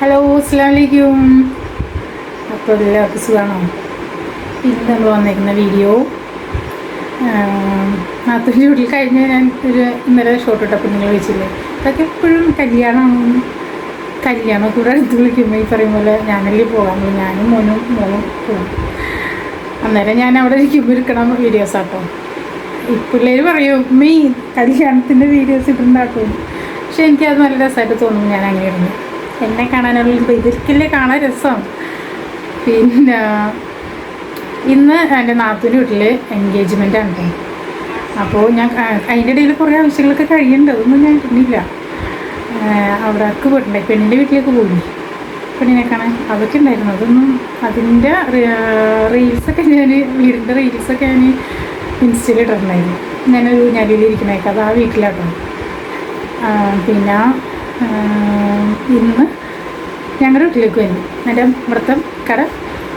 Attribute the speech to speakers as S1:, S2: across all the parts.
S1: Hello അസ്ലാമലൈക്കും അപ്പോൾ എല്ലാവർക്കും സുഖമാണോ ഇന്ന് നമ്മൾ വന്നേക്കുന്ന വീഡിയോ നാത്തൂന്റെ വീട്ടിൽ കഴിഞ്ഞ് ഞാൻ ഒരു ഇന്നലെ ഷോട്ട് ഇട്ടപ്പോൾ നിങ്ങൾ വിളിച്ചില്ലേ? അതൊക്കെ എപ്പോഴും കല്യാണം കല്യാണം കൂടെ അടുത്ത് വിളിക്കുമ്പോൾ ഈ പറയും പോലെ ഞാനല്ലേ പോകാൻ പോകും ഞാനും മോനും മോനും പോകും അന്നേരം ഞാൻ അവിടെ ഇരിക്കുമ്പോൾ ഇരിക്കണം വീഡിയോസ് ആട്ടോ. പിള്ളേർ പറയും മെയ് കല്യാണത്തിന്റെ വീഡിയോസ് ഇട്ടുണ്ടാക്കും പക്ഷെ എനിക്കത് നല്ല രസമായിട്ട് തോന്നും ഞാൻ അങ്ങനെ ഇരുന്ന് എന്നെ കാണാനുള്ള ഇതൊരിക്കലേ കാണാൻ രസം. പിന്നെ ഇന്ന് എന്റെ നാത്തൂന്റെ വീട്ടിൽ എൻഗേജ്മെന്റ് ആണ് അപ്പോൾ ഞാൻ അതിന്റെ ഇടയിൽ കുറേ ആവശ്യങ്ങളൊക്കെ കഴിയുന്നുണ്ട് അതൊന്നും ഞാൻ ഇടുന്നില്ല അവിടേക്ക് പോയിട്ടുണ്ടായി. പെണ്ണിന്റെ വീട്ടിലേക്ക് പോയി. പെണ്ണിനെ കാണാൻ അതൊക്കെ ഉണ്ടായിരുന്നു. അതൊന്നും അതിന്റെ റീൽസൊക്കെ ഞാൻ വീടിന്റെ റീൽസൊക്കെ ഞാൻ ഇൻസ്റ്റയിൽ ഇട്ടിട്ടുണ്ടായിരുന്നു. ഞാനൊരു ഞാലിയിലിരിക്കണേക്ക് അത് ആ വീട്ടിലാട്ടോ. പിന്നെ ഇന്ന് ഞങ്ങളുടെ വീട്ടിലേക്ക് വരും എന്റെ ഇവിടുത്തെ കട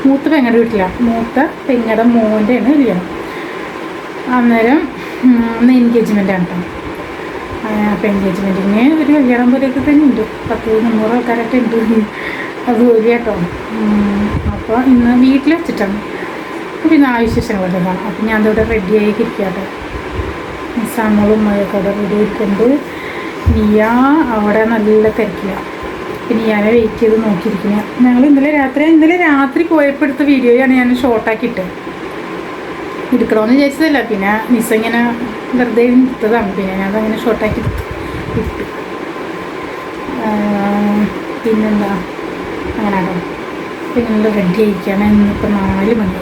S1: മൂത്ത പെങ്ങളുടെ വീട്ടിലാണ് മൂത്ത പെങ്ങടെ മോന്റെയാണ് കല്യാണം. അന്നേരം ഉം, ഇന്ന് എൻഗേജ്മെന്റ് ആണ് കേട്ടോ അപ്പം എൻഗേജ്മെന്റിന് ഒരു കല്യാണം പോലെയൊക്കെ തന്നെ ഉണ്ട്. പത്ത് മുന്നൂറ് ആൾക്കാരൊക്കെ ഉണ്ട്. അതുപോലെ കേട്ടോ അപ്പോൾ ഇന്ന് വീട്ടിൽ വെച്ചിട്ടാണ്. പിന്നെ ആവശ്യങ്ങളൊക്കെ കാണാം അപ്പം ഞാൻ ഇവിടെ റെഡിയായി കേട്ടോ സമളും മഴയൊക്കെ അവിടെ റെഡി ആയിട്ടുണ്ട്. നീയ അവിടെ നല്ല തിരക്കില്ല പിന്നെ ഞാൻ വെയിറ്റ് ചെയ്ത് നോക്കിയിരിക്കുന്നത് ഞങ്ങൾ ഇന്നലെ രാത്രി ഇന്നലെ രാത്രി പോയപ്പോൾ എടുത്ത വീഡിയോയാണ് ഞാൻ ഷോർട്ടാക്കി ഇട്ടത് എടുക്കണമെന്ന് വിചാരിച്ചതല്ല. പിന്നെ മിസ് ഇങ്ങനെ വെറുതെ എടുത്തതാണ് പിന്നെ ഞാൻ അങ്ങനെ ഷോർട്ടാക്കി ഇട്ടു. പിന്നെന്താ? അങ്ങനെ ആണോ പിന്നെ ഞങ്ങൾ റെഡി ആയിരിക്കുകയാണ് ഇന്നിപ്പോൾ നാല് മണി.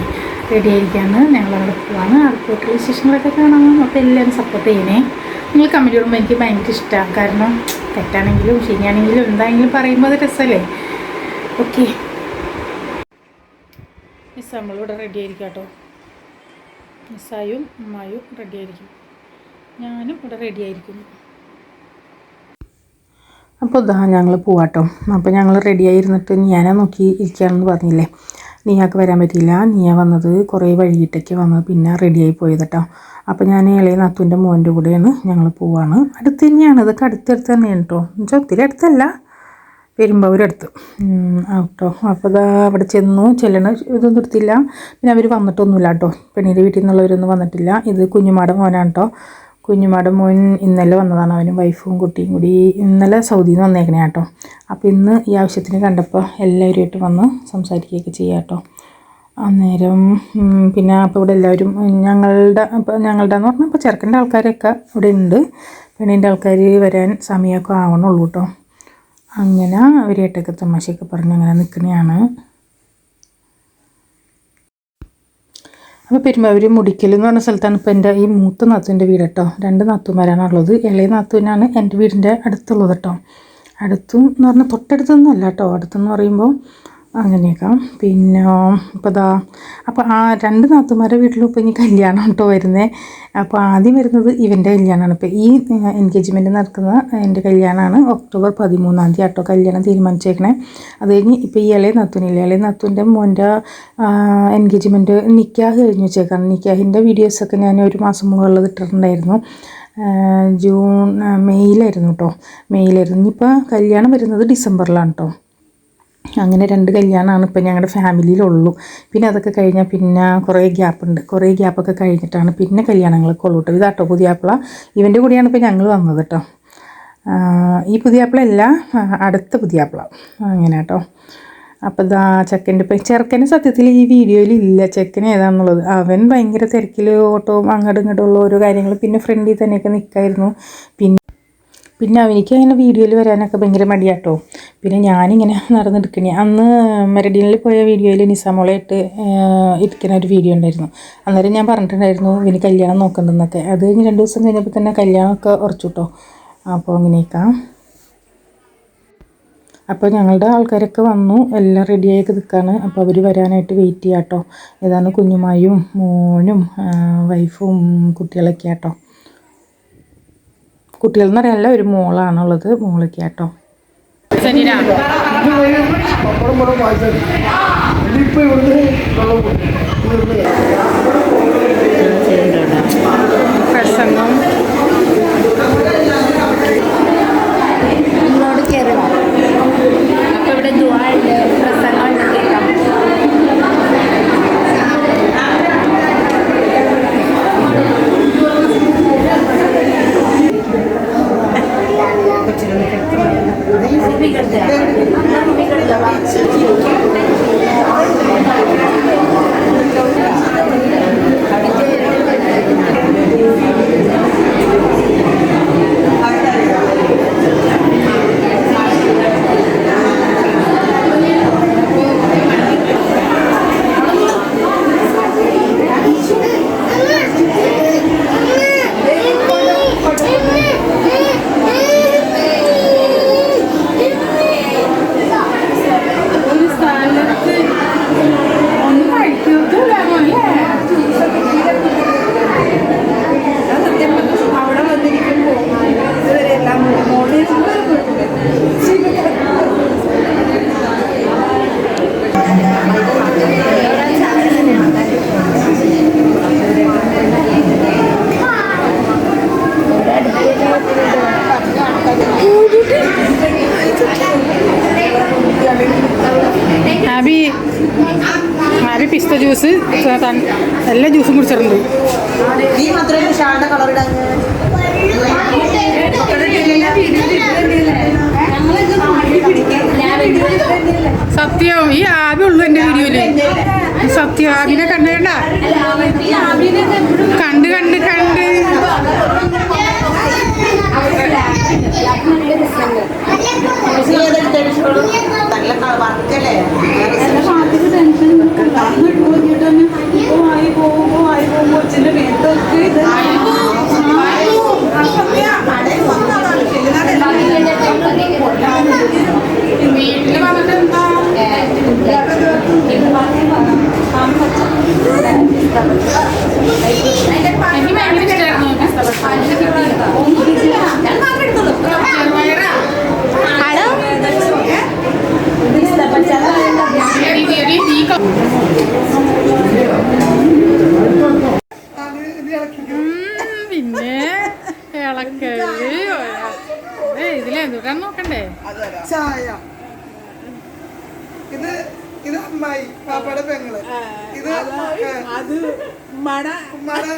S1: റെഡി ആയിരിക്കുകയാണ് ഞങ്ങൾ അവിടെ പോവാണ് അവിടത്തോട്ടുള്ള വിശേഷങ്ങളൊക്കെ കാണാം. അപ്പോൾ എല്ലാവരും സപ്പോർട്ട് ചെയ്യണേ. നിങ്ങൾ കമന്റ് ഇടുമ്പോൾ എനിക്ക് ഭയങ്കര ഇഷ്ടമാണ് കാരണം തെറ്റാണെങ്കിലും ശരിയാണെങ്കിലും എന്താണെങ്കിലും പറയുമ്പോൾ അത് രസമല്ലേ ഓക്കെ മിസ് നമ്മളിവിടെ റെഡി ആയിരിക്കാം കേട്ടോ. മിസ്സായും ഉമ്മായും റെഡി ആയിരിക്കും. ഞാനും ഇവിടെ റെഡി ആയിരിക്കും അപ്പോൾ ഇതാ ഞങ്ങൾ പോവാട്ടോ. അപ്പോൾ ഞങ്ങൾ റെഡി ആയിരുന്നിട്ട് ഞാനാ നോക്കി ഇരിക്കുകയാണെന്ന് പറഞ്ഞില്ലേ? നീയാക്ക് വരാൻ പറ്റിയില്ല. നീയ വന്നത് കുറേ വഴിയിട്ടൊക്കെ വന്ന് പിന്നെ റെഡിയായി കേട്ടോ അപ്പോൾ ഞാൻ ഇളയ നാത്തുവിന്റെ മോന്റെ കൂടെയാണ് ഞങ്ങൾ പോവാണ്. അടുത്ത് തന്നെയാണ്. ഇതൊക്കെ അടുത്തടുത്ത് തന്നെയാണ് കേട്ടോ എന്നുവെച്ചാൽ ഒത്തിരി അടുത്തല്ല. പെരുമ്പാവൂരടുത്ത് ആട്ടോ അപ്പോൾ ഇതാ അവിടെ ചെന്നു. ചെല്ലണ ഇതൊന്നും എടുത്തില്ല. പിന്നെ അവർ വന്നിട്ടൊന്നുമില്ല കേട്ടോ പെണ്ണിന്റെ വീട്ടിൽ നിന്നുള്ളവരൊന്നും വന്നിട്ടില്ല. ഇത് കുഞ്ഞുമാടം മോനാണ് കേട്ടോ കുഞ്ഞുമാട മോൻ ഇന്നലെ വന്നതാണ്. അവനും വൈഫും കുട്ടിയും കൂടി ഇന്നലെ സൗദിയിൽ നിന്ന് വന്നേക്കണേ കേട്ടോ. അപ്പോൾ ഇന്ന് ഈ ആവശ്യത്തിന് കണ്ടപ്പോൾ എല്ലാവരുമായിട്ട് വന്ന് സംസാരിക്കുകയൊക്കെ ചെയ്യാം കേട്ടോ. അന്നേരം പിന്നെ അപ്പോൾ ഇവിടെ എല്ലാവരും ഞങ്ങളുടെ അപ്പോൾ ഞങ്ങളുടെ എന്ന് പറഞ്ഞാൽ ഇപ്പോൾ ചെറുക്കന്റെ ആൾക്കാരൊക്കെ ഇവിടെ ഉണ്ട്. പെണ്ണിന്റെ ആൾക്കാർ വരാൻ സമയമൊക്കെ ആവണുള്ളൂ കേട്ടോ. അങ്ങനെ അവരായിട്ടൊക്കെ തമാശയൊക്കെ പറഞ്ഞ് അങ്ങനെ നിൽക്കണെയാണ് അപ്പോൾ പെരുമ്പാവൂർ മുടിക്കൽ എന്ന് പറഞ്ഞ സ്ഥലത്താണ് ഇപ്പോൾ എന്റെ ഈ മൂത്ത നാത്തുവിന്റെ വീട് കേട്ടോ. രണ്ട് നാത്തുമാരാണ് ഉള്ളത് ഇളയ നാത്തുവിനാണ് എന്റെ വീടിന്റെ അടുത്തുള്ളത് കേട്ടോ. അടുത്തും എന്ന് പറഞ്ഞാൽ തൊട്ടടുത്തൊന്നും അല്ല കേട്ടോ. അടുത്തെന്ന് പറയുമ്പോൾ അങ്ങനെയൊക്കെ. പിന്നെ ഇപ്പോൾ ദാ അപ്പോൾ ആ രണ്ട് നാത്തുമാരുടെ വീട്ടിലും ഇപ്പോൾ ഇനി കല്യാണം കേട്ടോ വരുന്നത് അപ്പോൾ ആദ്യം വരുന്നത് ഇവന്റെ കല്യാണമാണ് ഇപ്പോൾ ഈ എൻഗേജ്മെന്റ് നടക്കുന്ന എന്റെ കല്യാണമാണ് ഒക്ടോബർ പതിമൂന്നാം തീയതി കേട്ടോ കല്യാണം തീരുമാനിച്ചേക്കണേ. അത് കഴിഞ്ഞ് ഇപ്പോൾ ഈ ഇളയ നാത്തുനില്ലേ ഇളയ നാത്തുന്റെ മോന്റെ എൻഗേജ്മെന്റ് നിക്കാഹ് കഴിഞ്ഞ് വെച്ചേക്കാണ്. നിക്കാഹിന്റെ വീഡിയോസൊക്കെ ഞാൻ ഒരു മാസം മുകളിൽ ഇട്ടിട്ടുണ്ടായിരുന്നു. ജൂൺ മെയ്യിലായിരുന്നു കേട്ടോ മെയ്യിലായിരുന്നു. ഇനിയിപ്പോൾ കല്യാണം വരുന്നത് ഡിസംബറിലാണ് കേട്ടോ അങ്ങനെ രണ്ട് കല്യാണമാണ് ഇപ്പം ഞങ്ങളുടെ ഫാമിലിയിലുള്ളൂ. പിന്നെ അതൊക്കെ കഴിഞ്ഞാൽ പിന്നെ കുറേ ഗ്യാപ്പുണ്ട്. കുറേ ഗ്യാപ്പൊക്കെ കഴിഞ്ഞിട്ടാണ് പിന്നെ കല്യാണങ്ങളൊക്കെ ഉള്ളൂ കേട്ടോ. ഇതാട്ടോ പുതിയാപ്പിള ഇവന്റെ കൂടെയാണ് ഇപ്പോൾ ഞങ്ങൾ വന്നത് കേട്ടോ. ഈ പുതിയാപ്പിള അല്ല അടുത്ത പുതിയാപ്പിള അങ്ങനെ കേട്ടോ. അപ്പോൾ ഇതാ ചെക്കന്റെ ഇപ്പം ചെറുക്കനെ സത്യത്തിൽ ഈ വീഡിയോയിൽ ഇല്ല. ചെക്കൻ ഏതാണെന്നുള്ളത് അവൻ ഭയങ്കര തിരക്കിൽ ഓട്ടോ അങ്ങോട്ടും ഇങ്ങോട്ടും ഉള്ള ഓരോ കാര്യങ്ങൾ പിന്നെ ഫ്രണ്ടിൽ തന്നെയൊക്കെ നിൽക്കായിരുന്നു പിന്നെ പിന്നെ അവനിക്ക് അങ്ങനെ വീഡിയോയിൽ വരാനൊക്കെ ഭയങ്കര മടിയാട്ടോ. പിന്നെ ഞാനിങ്ങനെ നടന്നെടുക്കണേ അന്ന് മെറഡീനിൽ പോയ വീഡിയോയിൽ നിസാമോളായിട്ട് ഇരിക്കുന്ന ഒരു വീഡിയോ ഉണ്ടായിരുന്നു. അന്നേരം ഞാൻ പറഞ്ഞിട്ടുണ്ടായിരുന്നു ഇവന് കല്യാണം നോക്കണ്ടെന്നൊക്കെ. അത് കഴിഞ്ഞ് രണ്ട് ദിവസം കഴിഞ്ഞപ്പോൾ തന്നെ കല്യാണമൊക്കെ ഉറച്ചു കേട്ടോ അപ്പോൾ അങ്ങനെയൊക്കെ. അപ്പോൾ ഞങ്ങളുടെ ആൾക്കാരൊക്കെ വന്നു. എല്ലാം റെഡിയായൊക്കെ നിൽക്കുകയാണ് അപ്പോൾ അവർ വരാനായിട്ട് വെയിറ്റ് ചെയ്യാം കേട്ടോ ഏതാണ് കുഞ്ഞുമായും മോനും വൈഫും കുട്ടികളൊക്കെ ആട്ടോ കുട്ടികൾ എന്ന് പറയാനല്ല ഒരു മോളാണുള്ളത്. മോളൊക്കെ ആട്ടോ
S2: പപ്പടം പടം വായിച്ചാൽ ഇനിയിപ്പോൾ ഇവിടുന്ന് വെള്ളം കുടിക്കും. ഇവിടുന്ന്
S1: പ്രസംഗം
S3: ഇങ്ങോട്ട് കയറണം അപ്പോൾ ഇവിടെ ഒരു സ്ഥലത്ത് ഒന്നും കഴിക്കൂല മോനെ
S4: അവിടെ വന്നിരിക്കുമ്പോൾ ഇതുവരെ എല്ലാം മോളിൽ
S3: ആബി ആബി പിസ്ത ജ്യൂസ് നല്ല എല്ലാ ജ്യൂസും കുടിച്ചിട്ടുണ്ട്. സത്യം ഈ ആബി ഉള്ളു എന്റെ വീഡിയോയിൽ. സത്യം ആബിനെ കണ്ടു കണ്ട. കണ്ട് കണ്ട് കണ്ട്
S4: നല്ല വർക്കല്ലേ
S3: വീട്ടിൽ വന്നിട്ട് എന്താ എനിക്ക് ഭയങ്കര ഇഷ്ടമായിരുന്നു ചെറുപയറാ എടി, എടി, നീ കൊ- ഉം, പിന്നെ ഇളക്കൽ ഇതിലെന്തുട്ടാന്ന് നോക്കണ്ടേ
S5: ചായ ഇത് ഇത് അമ്മായി പാപ്പയുടെ പെങ്ങൾ ഇത്
S6: അത് മട
S5: ഉമ്മാടെ ഉമ്മാടെ ഭാര്യ ഉമ്മായി.
S6: അതും അമ്മായി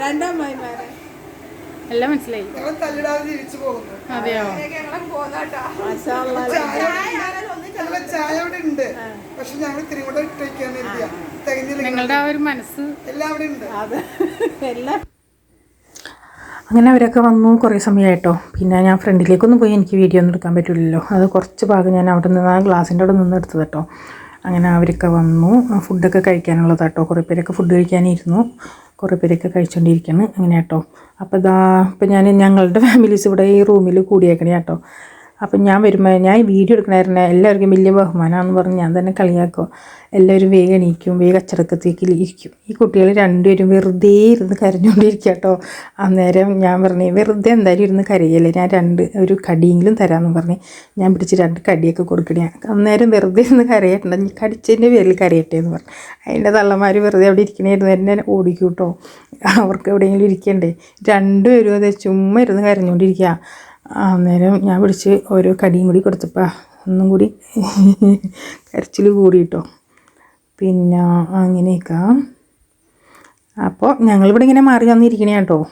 S6: രണ്ടമ്മായിമാരെ.
S3: എല്ലാം മനസ്സിലായി.
S5: ഞങ്ങൾ തല്ലിടാതെ ജീവിച്ചു പോകുന്നു.
S3: അതെയോ.
S5: ചായ അവിടെ ഉണ്ട്. പക്ഷെ ഞങ്ങൾ ഇത്തിരി കൂടെ
S3: നിങ്ങളുടെ ആ ഒരു മനസ്സ്
S5: എല്ലാം അവിടെ ഉണ്ട്.
S6: അത് എല്ലാം.
S1: അങ്ങനെ അവരൊക്കെ വന്നു കുറേ സമയമായിട്ടോ. പിന്നെ ഞാൻ ഫ്രണ്ടിലേക്കൊന്നും പോയി എനിക്ക് വീഡിയോ ഒന്നും എടുക്കാൻ പറ്റില്ലല്ലോ അത് കുറച്ച് ഭാഗം ഞാൻ അവിടെ നിന്ന് ആ ഗ്ലാസിന്റെ അവിടെ നിന്ന് എടുത്തത് കേട്ടോ. അങ്ങനെ അവരൊക്കെ വന്നു. ഫുഡൊക്കെ കഴിക്കാനുള്ളത് കേട്ടോ കുറേ പേരൊക്കെ ഫുഡ് കഴിക്കാനിരുന്നു. കുറേ പേരൊക്കെ കഴിച്ചുകൊണ്ടിരിക്കുകയാണ് അങ്ങനെ കേട്ടോ അപ്പോൾ ഇതാ ഇപ്പം ഞാൻ ഞങ്ങളുടെ ഫാമിലീസ് ഇവിടെ ഈ റൂമിൽ കൂടിയേക്കണേ കേട്ടോ അപ്പം ഞാൻ വരുമ്പോൾ ഞാൻ ഈ വീഡിയോ എടുക്കണമായിരുന്നു എല്ലാവർക്കും വലിയ ബഹുമാനമാണെന്ന് പറഞ്ഞ് ഞാൻ തന്നെ കളിയാക്കും. എല്ലാവരും വേഗം എണീക്കും വേഗം അച്ചടക്കത്തേക്ക് ഇരിക്കും. ഈ കുട്ടികൾ രണ്ടുപേരും വെറുതെ ഇരുന്ന് കരഞ്ഞുകൊണ്ടിരിക്കുക കേട്ടോ അന്നേരം ഞാൻ പറഞ്ഞു വെറുതെ എന്തായാലും ഇരുന്ന് കരയല്ലേ? ഞാൻ രണ്ട് ഒരു കടിയെങ്കിലും തരാമെന്ന് പറഞ്ഞ് ഞാൻ പിടിച്ച് രണ്ട് കടിയൊക്കെ കൊടുക്കണേ അന്നേരം വെറുതെ ഇരുന്ന് കരയട്ടണ്ട കടിച്ചതിന്റെ പേരിൽ കരയട്ടെ എന്ന് പറഞ്ഞു. അതിന്റെ തള്ളമാർ വെറുതെ അവിടെ ഇരിക്കണായിരുന്നു. എന്നെ ഓടിക്കൂട്ടോ. കേട്ടോ അവർക്ക് എവിടെയെങ്കിലും ഇരിക്കണ്ടേ? രണ്ടുപേരും അതെ ചുമ്മാ ഇരുന്ന് കരഞ്ഞുകൊണ്ടിരിക്കുക അന്നേരം ഞാൻ പിടിച്ച് ഓരോ കടിയും കൂടി കൊടുത്തപ്പോൾ ഒന്നും കൂടി കരച്ചിൽ കൂടി കേട്ടോ പിന്നെ അങ്ങനെയൊക്കെ. അപ്പോൾ ഞങ്ങളിവിടെ ഇങ്ങനെ മാറി വന്നിരിക്കണേ കേട്ടോ.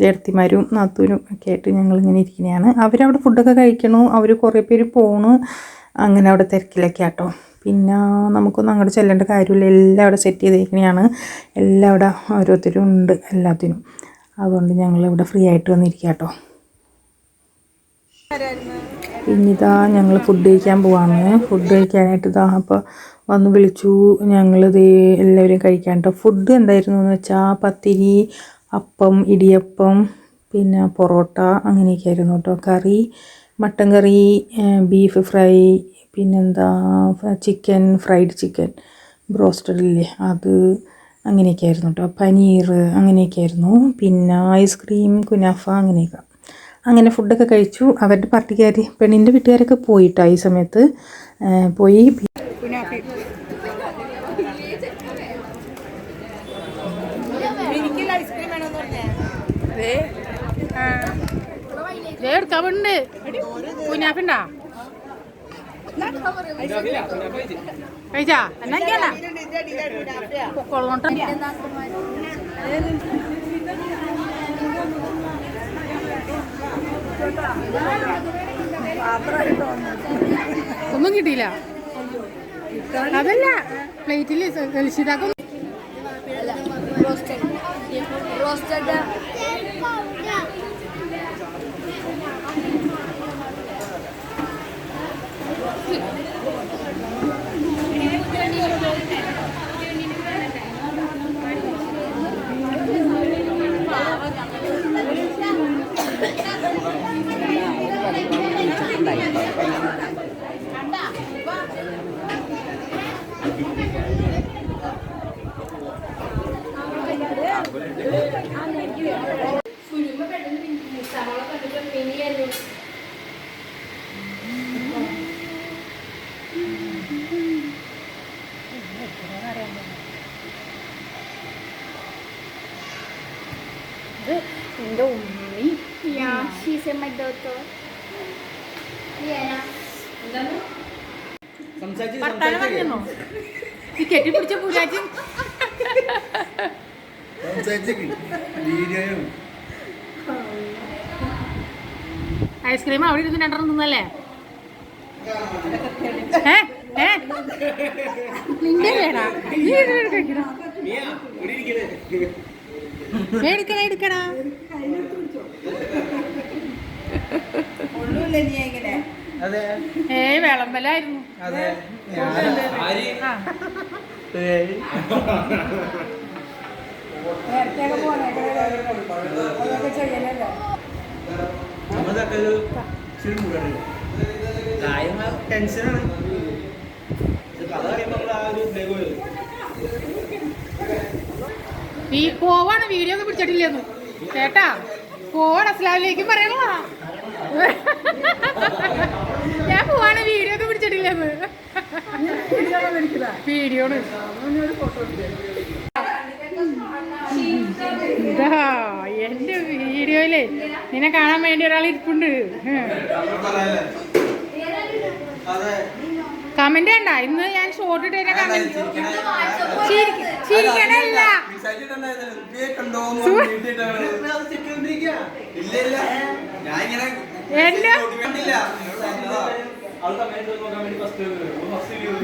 S1: ചേർത്തിമാരും നാത്തൂരും ഒക്കെ ആയിട്ട് ഞങ്ങളിങ്ങനെ ഇരിക്കണയാണ്. അവരവിടെ ഫുഡൊക്കെ കഴിക്കണു. അവർ കുറേ പേര് പോണു. അങ്ങനെ അവിടെ തിരക്കിലൊക്കെ ആട്ടോ. പിന്നെ നമുക്കൊന്നും അങ്ങോട്ട് ചെല്ലേണ്ട കാര്യമില്ല. എല്ലാം അവിടെ സെറ്റ് ചെയ്തേക്കണെയാണ്. എല്ലാം അവിടെ ഓരോരുത്തരും ഉണ്ട് എല്ലാത്തിനും. അതുകൊണ്ട് ഞങ്ങളിവിടെ ഫ്രീ ആയിട്ട് വന്നിരിക്കാം കേട്ടോ. പിന്നിതാ ഞങ്ങൾ ഫുഡ് കഴിക്കാൻ പോവാണ്. ഫുഡ് കഴിക്കാനായിട്ട് ഇതാ അപ്പോൾ വന്ന് വിളിച്ചു. ഞങ്ങളിത് എല്ലാവരും കഴിക്കാൻ കേട്ടോ ഫുഡ് എന്തായിരുന്നു എന്ന് വെച്ചാൽ പത്തിരി അപ്പം ഇടിയപ്പം പിന്നെ പൊറോട്ട അങ്ങനെയൊക്കെ ആയിരുന്നു കേട്ടോ curry mutton curry beef fry പിന്നെന്താ ചിക്കൻ ഫ്രൈഡ് ചിക്കൻ ബ്രോസ്റ്റഡ് ഇല്ലേ അത് അങ്ങനെയൊക്കെ ആയിരുന്നു കേട്ടോ പനീർ അങ്ങനെയൊക്കെ ആയിരുന്നു പിന്നെ ഐസ്ക്രീം കുനാഫ അങ്ങനെയൊക്കെ. അങ്ങനെ ഫുഡൊക്കെ കഴിച്ചു. അവരുടെ പാർട്ടിക്കാർ പെണ്ണിന്റെ വീട്ടുകാരൊക്കെ പോയിട്ടോ ഈ സമയത്ത്. ആ, പോയി.
S3: ദേ. എടുക്കാൻ വേണ്ടേ കുഞ്ഞാപ്പിണ്ടാ? കഴിച്ചാ? എന്നാ കൊള്ളോട്ടോ
S1: ഒന്നും കിട്ടിയില്ല. അതല്ല പ്ലേറ്റിൽ കലിശിതാക്കും
S3: റോസ്റ്റഡ്
S1: പറഞ്ഞോ? ഈ കെട്ടിപ്പിടിച്ച പൂരാജി ഐസ്ക്രീം അവിടെ ഇരുന്ന് രണ്ടെണ്ണം തിന്നല്ലേ? ഏ? ഏ? നിന്റെ വേടാ നീ ഇത് എടുക്കണോ എടുക്കണ. ഏ വിളമ്പലായിരുന്നു.
S2: ഒരു ഇച്ചിരി മൂടാണ് കാര്യം ടെൻഷനാണ്. കഥ പറയുമ്പോൾ നമ്മൾ ആ ഒരു ബ്രേക്ക് പോയത്.
S1: ഈ പോവാണ് വീഡിയോ ഒക്കെ പിടിച്ചിട്ടില്ലെന്ന്. കേട്ടാ പോവാണ് അസ്ലാമിലേക്കും പറയണോ ഞാൻ പോവാണ് വീഡിയോ ഒക്കെ പിടിച്ചിട്ടില്ലേ വീഡിയോ ഇതാ വീഡിയോയിലേ നിന്നെ കാണാൻ വേണ്ടി ഒരാൾ ഇരിപ്പുണ്ട്. കമന്റ് വേണ്ട ഇന്ന് ഞാൻ ഷോർട്ട് തന്നെ കമന്റ് ചിരിക്കണല്ല. എന്റെ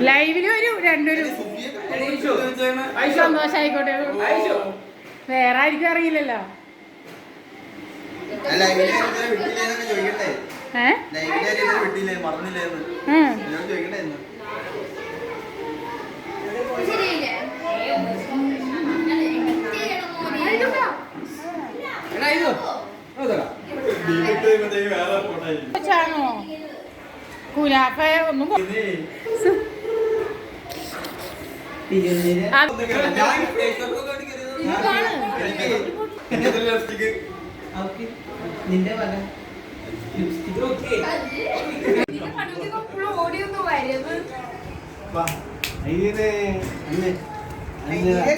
S1: ലൈവിൽ വരും രണ്ടൊരു സന്തോഷായിക്കോട്ടെ. വേറെ ആയിരിക്കും അറിയില്ലല്ലോ. ഏ?
S2: നിന്റെ വക ലിപ്സ്റ്റിക് ഓക്കെ അയ്യേ ഞാൻ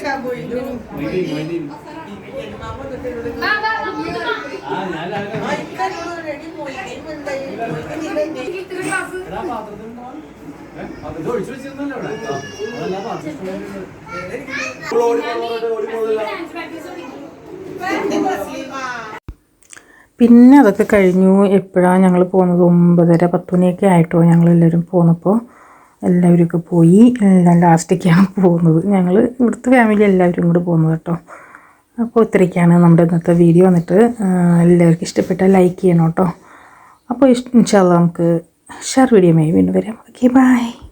S2: അത് ഒഴിച്ചു വെച്ചിരുന്നല്ലോ ഇവിടെ അതല്ല
S7: പിന്നെ അതൊക്കെ കഴിഞ്ഞു. എപ്പോഴാണ് ഞങ്ങൾ പോകുന്നത്? ഒമ്പതര പത്ത് മണിയൊക്കെ ആയിട്ടോ ഞങ്ങളെല്ലാവരും പോന്നപ്പോൾ എല്ലാവരും ഒക്കെ പോയി. എല്ലാം ലാസ്റ്റൊക്കെയാണ് പോകുന്നത്. ഞങ്ങൾ ഇവിടുത്തെ ഫാമിലി എല്ലാവരും കൂടെ പോകുന്നത് കേട്ടോ. അപ്പോൾ ഇത്രയ്ക്കാണ് നമ്മുടെ ഇന്നത്തെ വീഡിയോ വന്നിട്ട് എല്ലാവർക്കും ഇഷ്ടപ്പെട്ടാൽ ലൈക്ക് ചെയ്യണം കേട്ടോ. അപ്പോൾ ഇൻഷാല്ല നമുക്ക് ഷെയർ വീഡിയോ മേ വീണ്ടും വരാം. Okay bye